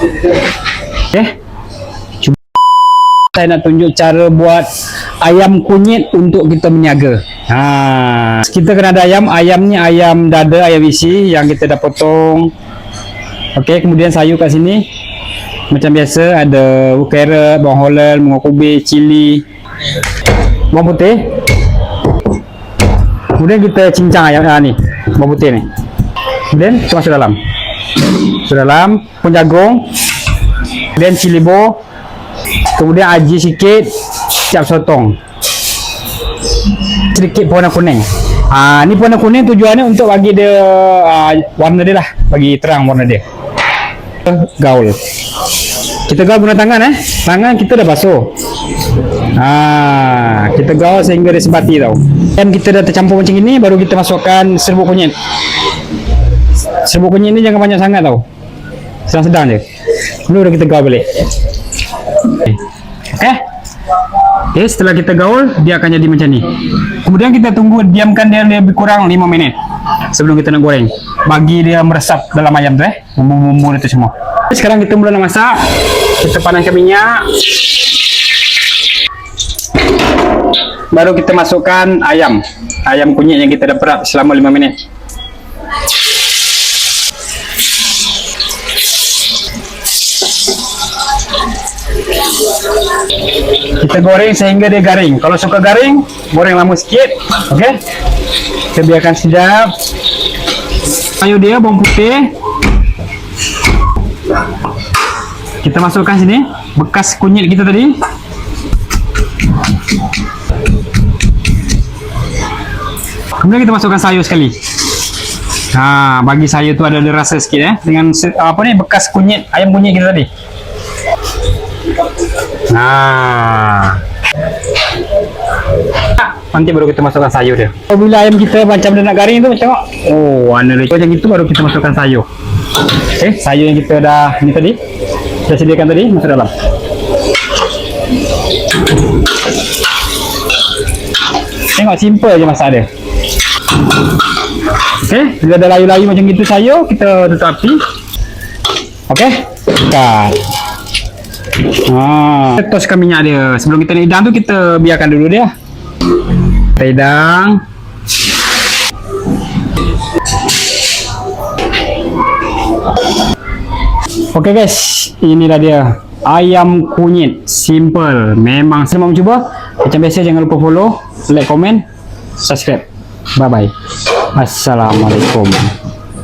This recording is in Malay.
Okay. Cuba saya nak tunjuk cara buat ayam kunyit untuk kita berniaga. Ha, kita kena ada ayam. Ayam ni ayam dada, ayam isi yang kita dah potong. Okey, kemudian sayur kat sini. Macam biasa ada carrot, bawang holland, bunga kubis, cili, bawang putih. Kemudian kita cincang ayam ah, ni, bawang putih ni. Kemudian kita masuk dalam. Masuk dalam, pun jagung. Kemudian cili bo. Kemudian aji sikit, siap sotong. Sedikit pewarna kuning. Ah, ni pewarna kuning tujuannya untuk bagi dia ah, warna dia lah, bagi terang warna dia. Gaul. Kita gaul guna tangan eh. Tangan kita dah basuh. Ah, kita gaul sehingga dia sebati tau. Dan kita dah tercampur macam ini baru kita masukkan serbuk kunyit. Serbuk kunyit ni jangan banyak sangat tau. Sedang-sedang je. Kemudian kita gaul balik. Okay. Okay. Okay, setelah kita gaul, dia akan jadi macam ni. Kemudian kita tunggu, diamkan dia lebih kurang 5 minit sebelum kita nak goreng. Bagi dia meresap dalam ayam tu eh. Bumbu-bumbu itu semua. Sekarang kita mula nak masak. Kita panaskan minyak. Baru kita masukkan ayam. Ayam kunyit yang kita dah perap selama 5 minit. Kita goreng sehingga dia garing. Kalau suka garing, goreng lama sikit. Okey. Kita biarkan sekejap. Sayur dia bawang putih. Kita masukkan sini bekas kunyit kita tadi. Kemudian kita masukkan sayur sekali. Ha, bagi sayur tu ada ada rasa sikit eh dengan apa ni bekas kunyit ayam kunyit kita tadi. Nah. Nanti baru kita masukkan sayur dia. Apabila ayam kita macam dia nak garing tu tengok. Oh, warna dia macam itu baru kita masukkan sayur. Okey, sayur yang kita dah ni tadi. Kita sediakan tadi masuk dalam. Tengok simple je masak dia. Okey, bila dah layu-layu macam gitu sayur, kita tutup api. Okey. Cut. Ha. Kita toskan minyak dia. Sebelum kita hidang tu kita biarkan dulu dia. Kita hidang. Okey guys, inilah dia. Ayam kunyit simple. Memang senang mencuba. Macam biasa jangan lupa follow, like, komen, subscribe. Bye bye. Assalamualaikum.